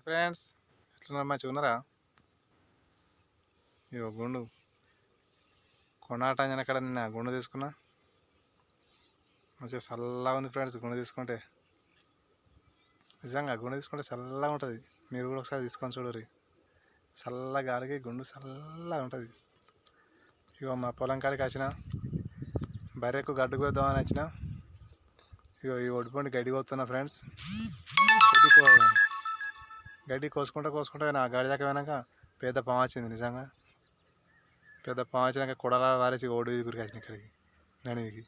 Friends ఎట్లున్నారు? మంచిగా ఉన్నారా? ఇగో గుండు. కొనాటంజన అక్కడ నిన్న గుండు తీసుకున్నా. మంచిగా చల్లగా ఉంది ఫ్రెండ్స్ గుండు తీసుకుంటే. నిజంగా గుండు తీసుకుంటే చల్లగా ఉంటుంది. మీరు కూడా ఒకసారి తీసుకొని చూడరు. చల్ల గాలికి గుండు చల్లగా ఉంటుంది. ఇగో మా పొలం కాడికి వచ్చిన. బర్రెకు గడ్డు కోద్దామని వచ్చిన. ఇగో ఈ ఒడిపండి గడ్డి కోస్తున్నా ఫ్రెండ్స్. గడ్డి కోసుకుంటా కోసుకుంటా నా గాడి దాకా పోయినాక పెద్ద పాము వచ్చింది నిజంగా. పెద్ద పాము వచ్చినాక కొడల వారేసి ఓడి దగ్గరికి వచ్చిన ఇక్కడికి నడికి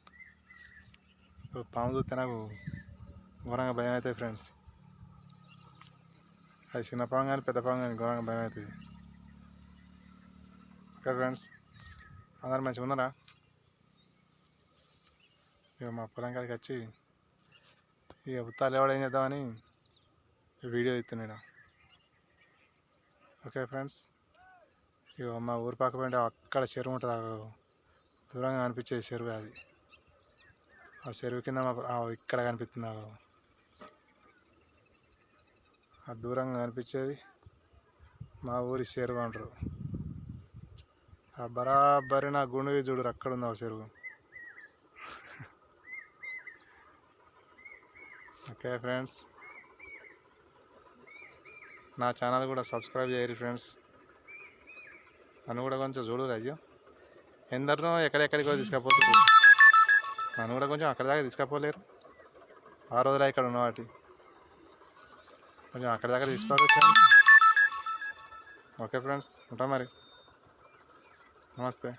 పాము చూస్తే నాకు ఘోరంగా భయం అవుతుంది ఫ్రెండ్స్. అది చిన్న పాము కానీ పెద్ద పాము కానీ ఘోరంగా భయం అవుతుంది. ఓకే ఫ్రెండ్స్ అందరు మంచిగా ఉన్నారా? ఇక మా పొలం కాడికి వచ్చి ఇక ఉత్తాలు ఎవడేం ఏం చేద్దామని వీడియో ఇస్తున్నాడు ఓకే ఫ్రెండ్స్. ఇక మా ఊరి పక్క పోయింటే అక్కడ చెరువు ఉంటుంది. దూరంగా కనిపించే చెరువు అది. ఆ చెరువు కింద మా ఇక్కడ కనిపిస్తుంది ఆ దూరంగా కనిపించేది మా ఊరి చెరువు అంటారు. ఆ బరాబరి నా గుండె చూడరు అక్కడ ఉంది ఆ చెరువు. Okay friends. నా ఛానల్ కూడా సబ్స్క్రైబ్ చేయరు ఫ్రెండ్స్. నన్ను కూడా కొంచెం చూడరు అయ్యో. ఎందరినో ఎక్కడెక్కడికో తీసుకపోతున్నారు నన్ను కూడా కొంచెం అక్కడి దాకా తీసుకపోలేరు. ఆ రోజులా ఇక్కడ ఉన్న వాటి కొంచెం అక్కడి దాకా తీసుకోవాలి ఫ్రెండ్స్. ఓకే ఫ్రెండ్స్ ఉంటాం మరి. నమస్తే.